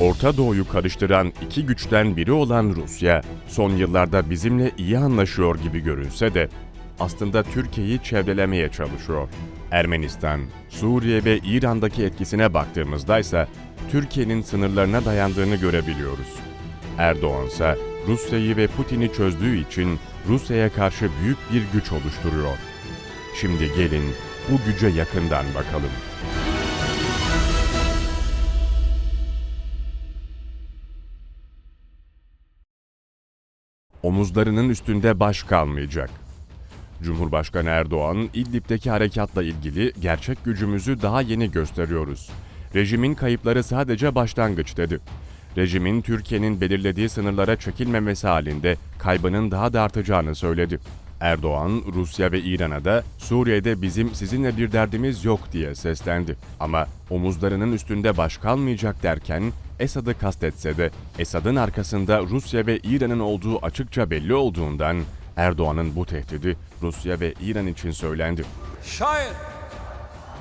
Orta Doğu'yu karıştıran iki güçten biri olan Rusya, son yıllarda bizimle iyi anlaşıyor gibi görünse de aslında Türkiye'yi çevrelemeye çalışıyor. Ermenistan, Suriye ve İran'daki etkisine baktığımızda ise Türkiye'nin sınırlarına dayandığını görebiliyoruz. Erdoğan ise Rusya'yı ve Putin'i çözdüğü için Rusya'ya karşı büyük bir güç oluşturuyor. Şimdi gelin bu güce yakından bakalım. Omuzlarının üstünde baş kalmayacak. Cumhurbaşkanı Erdoğan, İdlib'deki harekatla ilgili gerçek gücümüzü daha yeni gösteriyoruz. Rejimin kayıpları sadece başlangıç dedi. Rejimin Türkiye'nin belirlediği sınırlara çekilmemesi halinde kaybının daha da artacağını söyledi. Erdoğan, Rusya ve İran'a da Suriye'de bizim sizinle bir derdimiz yok diye seslendi. Ama omuzlarının üstünde baş kalmayacak derken Esad'ı kastetse de Esad'ın arkasında Rusya ve İran'ın olduğu açıkça belli olduğundan Erdoğan'ın bu tehdidi Rusya ve İran için söylendi. Şayet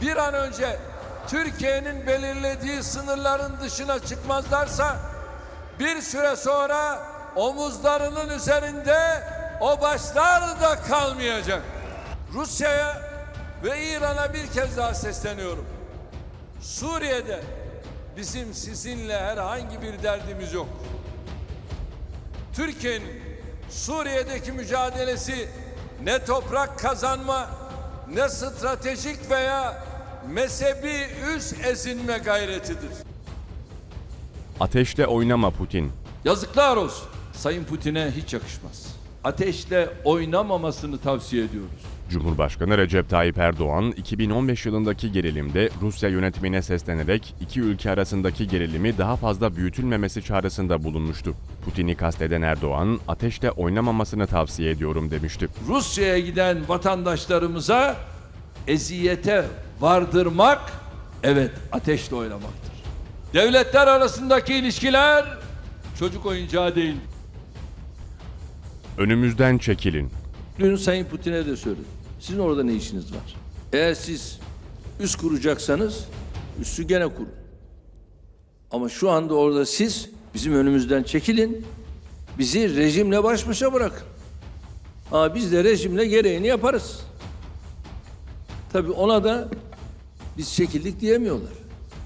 bir an önce Türkiye'nin belirlediği sınırların dışına çıkmazlarsa bir süre sonra omuzlarının üzerinde o başlar da kalmayacak. Rusya'ya ve İran'a bir kez daha sesleniyorum. Suriye'de bizim sizinle herhangi bir derdimiz yok. Türkiye'nin Suriye'deki mücadelesi ne toprak kazanma ne stratejik veya mezhebi üst ezinme gayretidir. Ateşle oynama Putin. Yazıklar olsun. Sayın Putin'e hiç yakışmaz. Ateşle oynamamasını tavsiye ediyoruz. Cumhurbaşkanı Recep Tayyip Erdoğan, 2015 yılındaki gerilimde Rusya yönetimine seslenerek iki ülke arasındaki gerilimi daha fazla büyütülmemesi çağrısında bulunmuştu. Putin'i kasteden Erdoğan, ateşle oynamamasını tavsiye ediyorum demişti. Rusya'ya giden vatandaşlarımıza eziyete vardırmak evet ateşle oynamaktır. Devletler arasındaki ilişkiler çocuk oyuncağı değil. Önümüzden çekilin. Dün Sayın Putin'e de söyledim. Sizin orada ne işiniz var? Eğer siz üst kuracaksanız üssü gene kurun. Ama şu anda orada siz bizim önümüzden çekilin. Bizi rejimle baş başa bırakın. Ha biz de rejimle gereğini yaparız. Tabii ona da biz çekildik diyemiyorlar.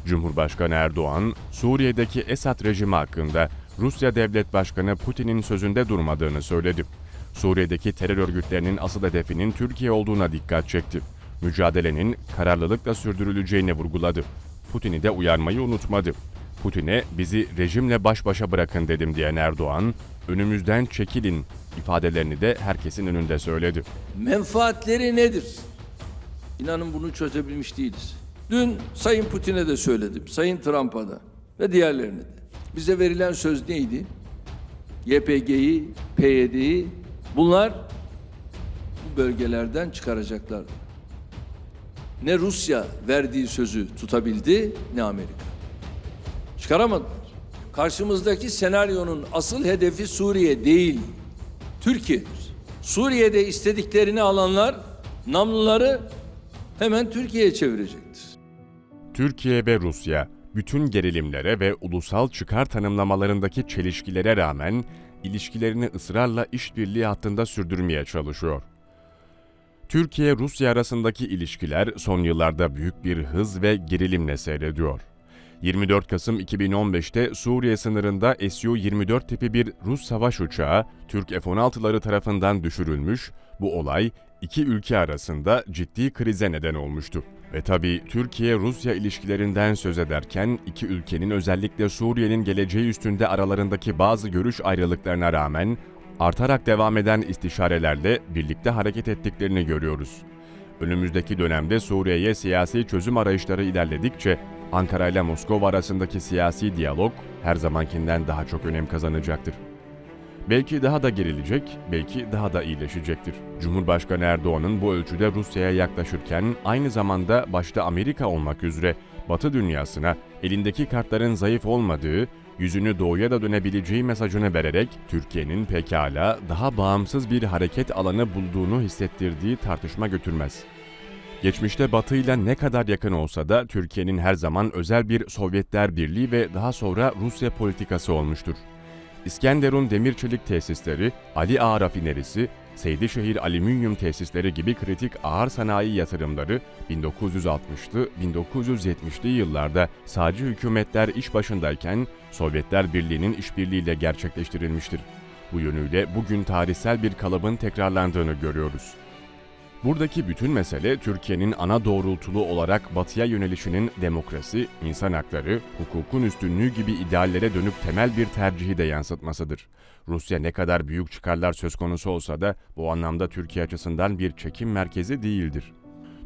Cumhurbaşkanı Erdoğan, Suriye'deki Esad rejimi hakkında Rusya Devlet Başkanı Putin'in sözünde durmadığını söyledi. Suriye'deki terör örgütlerinin asıl hedefinin Türkiye olduğuna dikkat çekti. Mücadelenin kararlılıkla sürdürüleceğini vurguladı. Putin'i de uyarmayı unutmadı. Putin'e bizi rejimle baş başa bırakın dedim diyen Erdoğan, önümüzden çekilin ifadelerini de herkesin önünde söyledi. menfaatleri nedir? İnanın bunu çözebilmiş değiliz. Dün Sayın Putin'e de söyledim, Sayın Trump'a da ve diğerlerine de. Bize verilen söz neydi? YPG'yi, PYD'yi bunlar bu bölgelerden çıkaracaklardı. Ne Rusya verdiği sözü tutabildi ne Amerika. Çıkaramadılar. Karşımızdaki senaryonun asıl hedefi Suriye değil, Türkiye'dir. Suriye'de istediklerini alanlar namluları hemen Türkiye'ye çevirecektir. Türkiye ve Rusya bütün gerilimlere ve ulusal çıkar tanımlamalarındaki çelişkilere rağmen ilişkilerini ısrarla işbirliği hattında sürdürmeye çalışıyor. Türkiye-Rusya arasındaki ilişkiler son yıllarda büyük bir hız ve gerilimle seyrediyor. 24 Kasım 2015'te Suriye sınırında Su-24 tipi bir Rus savaş uçağı Türk F-16'ları tarafından düşürülmüş, bu olay iki ülke arasında ciddi krize neden olmuştu. Ve tabii Türkiye-Rusya ilişkilerinden söz ederken iki ülkenin özellikle Suriye'nin geleceği üstünde aralarındaki bazı görüş ayrılıklarına rağmen artarak devam eden istişarelerle birlikte hareket ettiklerini görüyoruz. Önümüzdeki dönemde Suriye'ye siyasi çözüm arayışları ilerledikçe Ankara ile Moskova arasındaki siyasi diyalog her zamankinden daha çok önem kazanacaktır. Belki daha da gerilecek, belki daha da iyileşecektir. Cumhurbaşkanı Erdoğan'ın bu ölçüde Rusya'ya yaklaşırken aynı zamanda başta Amerika olmak üzere Batı dünyasına elindeki kartların zayıf olmadığı, yüzünü doğuya da dönebileceği mesajını vererek Türkiye'nin pekala daha bağımsız bir hareket alanı bulduğunu hissettirdiği tartışma götürmez. Geçmişte Batı ile ne kadar yakın olsa da Türkiye'nin her zaman özel bir Sovyetler Birliği ve daha sonra Rusya politikası olmuştur. İskenderun demir çelik tesisleri, Ali Ağa rafinerisi, Seydişehir alüminyum tesisleri gibi kritik ağır sanayi yatırımları 1960'lı 1970'li yıllarda sağcı hükümetler iş başındayken Sovyetler Birliği'nin işbirliğiyle gerçekleştirilmiştir. Bu yönüyle bugün tarihsel bir kalıbın tekrarlandığını görüyoruz. Buradaki bütün mesele Türkiye'nin ana doğrultulu olarak batıya yönelişinin demokrasi, insan hakları, hukukun üstünlüğü gibi ideallere dönüp temel bir tercihi de yansıtmasıdır. Rusya ne kadar büyük çıkarlar söz konusu olsa da bu anlamda Türkiye açısından bir çekim merkezi değildir.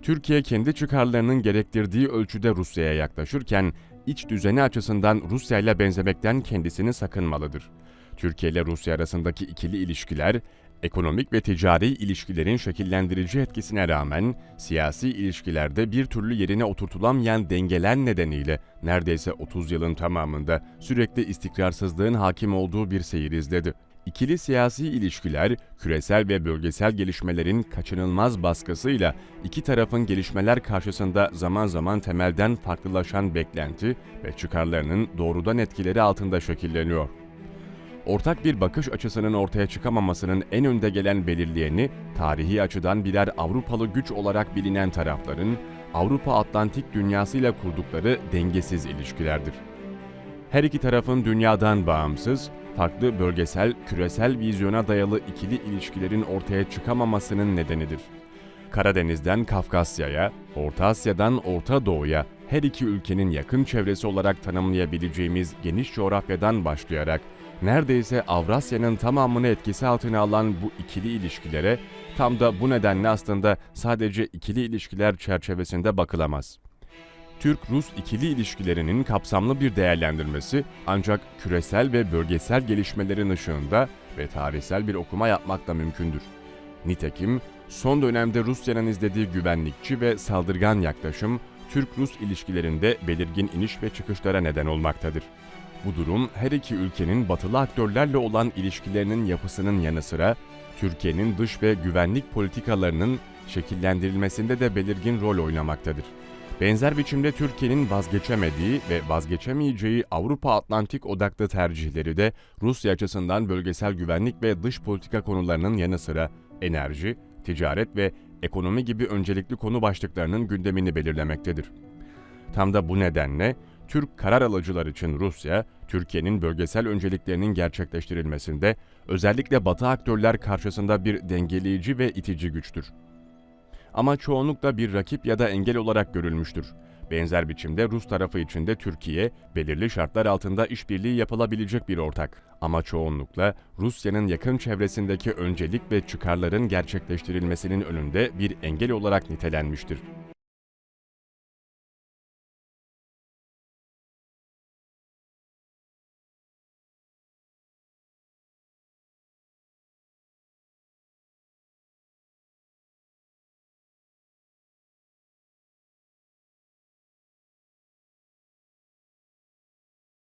Türkiye kendi çıkarlarının gerektirdiği ölçüde Rusya'ya yaklaşırken iç düzeni açısından Rusya ile benzemekten kendisini sakınmalıdır. Türkiye ile Rusya arasındaki ikili ilişkiler, ekonomik ve ticari ilişkilerin şekillendirici etkisine rağmen siyasi ilişkilerde bir türlü yerine oturtulamayan dengeler nedeniyle neredeyse 30 yılın tamamında sürekli istikrarsızlığın hakim olduğu bir seyir izledi. İkili siyasi ilişkiler, küresel ve bölgesel gelişmelerin kaçınılmaz baskısıyla iki tarafın gelişmeler karşısında zaman zaman temelden farklılaşan beklenti ve çıkarlarının doğrudan etkileri altında şekilleniyor ortak bir bakış açısının ortaya çıkamamasının en önde gelen belirleyeni, tarihi açıdan birer Avrupalı güç olarak bilinen tarafların, Avrupa Atlantik dünyasıyla kurdukları dengesiz ilişkilerdir. Her iki tarafın dünyadan bağımsız, farklı bölgesel, küresel vizyona dayalı ikili ilişkilerin ortaya çıkamamasının nedenidir. Karadeniz'den Kafkasya'ya, Orta Asya'dan Orta Doğu'ya her iki ülkenin yakın çevresi olarak tanımlayabileceğimiz geniş coğrafyadan başlayarak neredeyse Avrasya'nın tamamını etkisi altına alan bu ikili ilişkilere tam da bu nedenle aslında sadece ikili ilişkiler çerçevesinde bakılamaz. Türk-Rus ikili ilişkilerinin kapsamlı bir değerlendirmesi ancak küresel ve bölgesel gelişmelerin ışığında ve tarihsel bir okuma yapmakla mümkündür. Nitekim son dönemde Rusya'nın izlediği güvenlikçi ve saldırgan yaklaşım Türk-Rus ilişkilerinde belirgin iniş ve çıkışlara neden olmaktadır. Bu durum her iki ülkenin batılı aktörlerle olan ilişkilerinin yapısının yanı sıra Türkiye'nin dış ve güvenlik politikalarının şekillendirilmesinde de belirgin rol oynamaktadır. Benzer biçimde Türkiye'nin vazgeçemediği ve vazgeçemeyeceği Avrupa Atlantik odaklı tercihleri de Rusya açısından bölgesel güvenlik ve dış politika konularının yanı sıra enerji, ticaret ve ekonomi gibi öncelikli konu başlıklarının gündemini belirlemektedir. Tam da bu nedenle Türk karar alıcılar için Rusya, Türkiye'nin bölgesel önceliklerinin gerçekleştirilmesinde özellikle Batı aktörler karşısında bir dengeleyici ve itici güçtür. Ama çoğunlukla bir rakip ya da engel olarak görülmüştür. Benzer biçimde Rus tarafı için de Türkiye, belirli şartlar altında işbirliği yapılabilecek bir ortak. Ama çoğunlukla Rusya'nın yakın çevresindeki öncelik ve çıkarların gerçekleştirilmesinin önünde bir engel olarak nitelenmiştir.